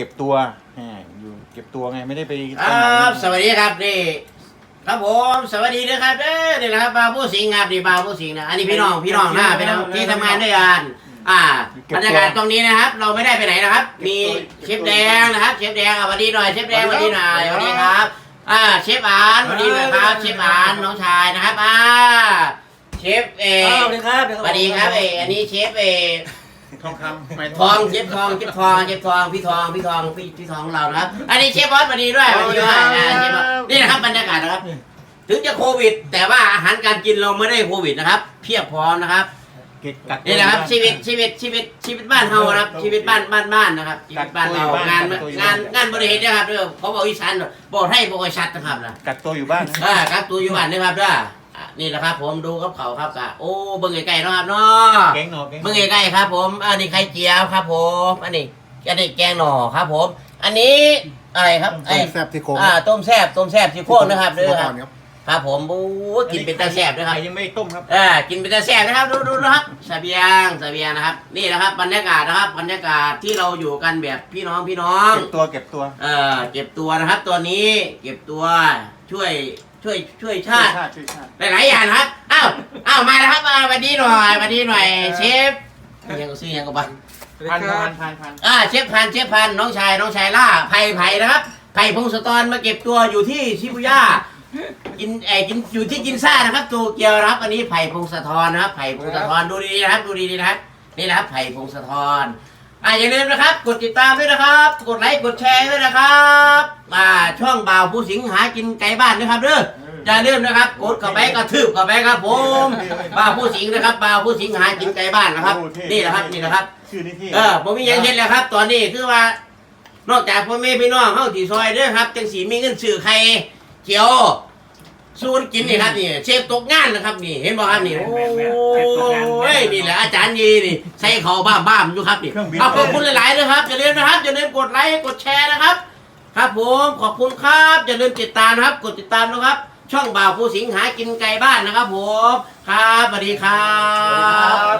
เก็บตัวแหมอยู่เก็บตัวไงไม่ได้ไปคไปไหนรับสวัสดีครับนี่ครับผมสวัสดีนะครับเด้อนี่นะครับบาวผู้สิงห์ครับนี่บาวผู้สิงห์นะอันนี้พี่น้องพี่น้องนะพี่น้องที่ทำงานด้วยกันอ่าบรรยากาศตรงนี้นะครับ เราไม่ได้ไปไหนนะครับ มีเชฟแดงนะครับเชฟแดงอะสวัสดีหน่อยเชฟแดงสวัสดีหน่อยสวัสดีครับอ่าเชฟอานสวัสดีนะครับเชฟอานน้องชายนะครับอ่าเชฟเออ้าวสวัสดีครับสวัสดีครับเออันนี้เชฟเอ ทองคำไม่ทองเชฟทองเชฟทองเชฟทองพี่ทองพี่ทองพี่พี่ทองของเรานะครับ อันนี้เชฟบอสสวัสดีด้วยสวัสดีด้วยอ่าเชฟบอสนี่นะครับบรรยากาศนะครับ ถึงจะโควิด แต่ว่าอาหารการกินเราไม่ได้โควิดนะครับ เพียบพร้อมนะครับเก็บกักตัวนี่นะครับอยู่ชีวิตชีวิตชีวิตชีวิตบ้านเฮานะครับ ชีวิตบ้านบ้านบ้านนะครับชีวิตบ้านเรางานงานงานบริเหตุนะครับเรื่องเขาบอกอีสานบอกให้บอกให้ชัดนะครับนะกักตัวอยู่บ้านนะอ่าครับตัวอยู่บ้านนะครับด้วยอะ นี่แหละครับ ผมดูกับเขาครับกะโอ้เบิ่งไกลๆเนาะครับเนาะแก๊งหนอแก๊งหนเมื่ออใกล้ๆครับ ผมอันนี้ไข่เจียวครับ ผมอันนี้อันนี้แกงหน่อครับ ผม อันนี้อะไรครับไอ้แซ่บที่โครงอ่าต้มแซ่บต้มแซ่บที่โค้งนะครับเด้อคก่รัอบนครับครับผมโอ้กินเป็นตาแซ่บนะครับไข่ยังไม่ต้มครับอ่ากินเป็นตาแซ่บนะครับ ดูดูนะครับเสบียงเสบียงนะครับ นี่นะครับบรรยากาศนะครับบรรยากาศที่เราอยู่กันแบบพี่น้องพี่น้อง เก็บตัวเก็บตัวเอ่อเก็บตัวนะครับ ตัวนี้เก็บตัวช่วย ช่วยช่วยชาติช่วยชาติหลายๆอย่างนะครับอ้าวอ้าวมาแล้วครับมาวันนี้หน่อยวันนี้หน่อย เชฟยังก็ซื้อยังก็บ้าพันพันพันพันอ่าเชฟพันเชฟพันน้องชายน้องชายล่าไผ่ไผ่นะครับไผ่พงศธรมาเก็บตัวอยู่ที่ชิบุย่ากินเออกินอยู่ที่กินซ่านะครับตัวเกียวนะครับ อันนี้ไผ่พงศธรนะครับไผ่พงศธรดูดีๆนะครับ ดูดีๆนะครับนี่นะครับไผ่พงศธร อ่าอย่าลืมนะครับ กดติดตามด้วยนะครับ กดไลค์กดแชร์ด้วยนะครับอ่าช่องบ่าวผู้สิงหากินไก่บ้านนะครับเด้ออย่าลืมนะครับ กดเข้าไปกระทืบเข้าไปครับผมบ่าวผู้สิงนะครับบ่าวผู้สิงหากินไก่บ้านนะครับ โอ้เท่นี่นะครับนี่นะครับ ชื่อนี่ที่เออผมมีอย่างเช่นแล้วครับ ตอนนี้คือว่า นอกจากพ่อแม่พี่น้องเฮาที่ซอยเด้อครับจังสีมีเงินซื้อไข่เจียว สูนกินนี่ครับนี่เชฟตกงานนะครับนี่เห็นบ่ครับนี่โอ้ยนี่แหละอาจารย์ยีนี่ใส่เขาบ้าบ้ามๆอยู่ครับนี่เอาขอบคุณหลายๆนะครับอย่าลืมนะครับอย่าลืมกดไลค์กดแชร์นะครับ ครับผมขอบคุณครับอย่าลืมติดตามนะครับ กดติดตามนะครับ ช่องบ่าวผู้สิงหากินไก่บ้านนะครับผมครับสวัสดีครับ